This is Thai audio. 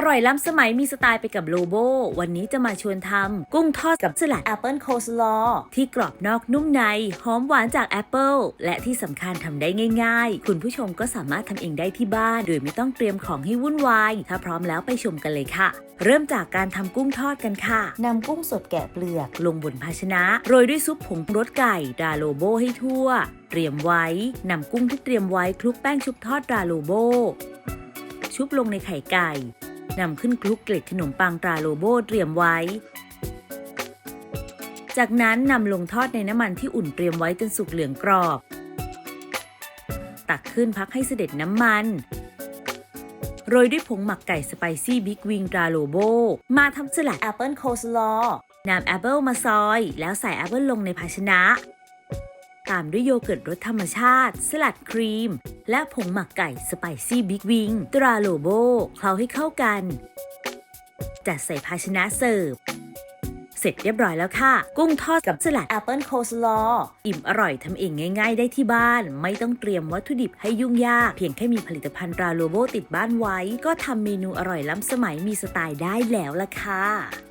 อร่อยล้ำสมัยมีสไตล์ไปกับโลโบ วันนี้จะมาชวนทำกุ้งทอดกับสลัดแอปเปิลโคสลอที่กรอบนอกนุ่มใน หอมหวานจากแอปเปิลและที่สำคัญทำได้ง่าย ๆ คุณผู้ชมก็สามารถทำเองได้ที่บ้าน โดยไม่ต้องเตรียมของให้วุ่นวาย ถ้าพร้อมแล้วไปชมกันเลยค่ะ เริ่มจากการทำกุ้งทอดกันค่ะนำกุ้งสดแกะเปลือก ลงบนภาชนะ โรยด้วยซุปผงรสไก่ดาโลโบให้ทั่ว เตรียมไว้นำกุ้งที่เตรียมไว้คลุกแป้งชุบทอดดาโลโบชุบลงในไข่ไก่ นำขึ้นคลุกเกล็ดขนมปังตราโลโบเตรียมไว้ จากนั้นนำลงทอดในน้ำมันที่อุ่นเตรียมไว้จนสุกเหลืองกรอบ ตักขึ้นพักให้เสด็จน้ำมันโรยด้วยผงหมักไก่สไปซี่บิ๊กวิงตราโลโบ มาทำสลัดแอปเปิลโคสลอนำแอปเปิลมาซอย แล้วใส่แอปเปิลลงในภาชนะ ตามด้วยโยเกิร์ตรสธรรมชาติ สลัดครีม และผงหมักไก่สไปซี่บิ๊กวิงตราโลโบเคล้าให้เข้ากัน จัดใส่ภาชนะเสิร์ฟเสร็จเรียบร้อยแล้วค่ะ กุ้งทอดกับสลัดแอปเปิลโคสลออิ่มอร่อยทำเองง่าย ๆ ได้ที่บ้าน ไม่ต้องเตรียมวัตถุดิบให้ยุ่งยาก เพียงแค่มีผลิตภัณฑ์ตราโลโบติดบ้านไว้ ก็ทำเมนูอร่อยล้ำสมัยมีสไตล์ได้แล้วล่ะค่ะ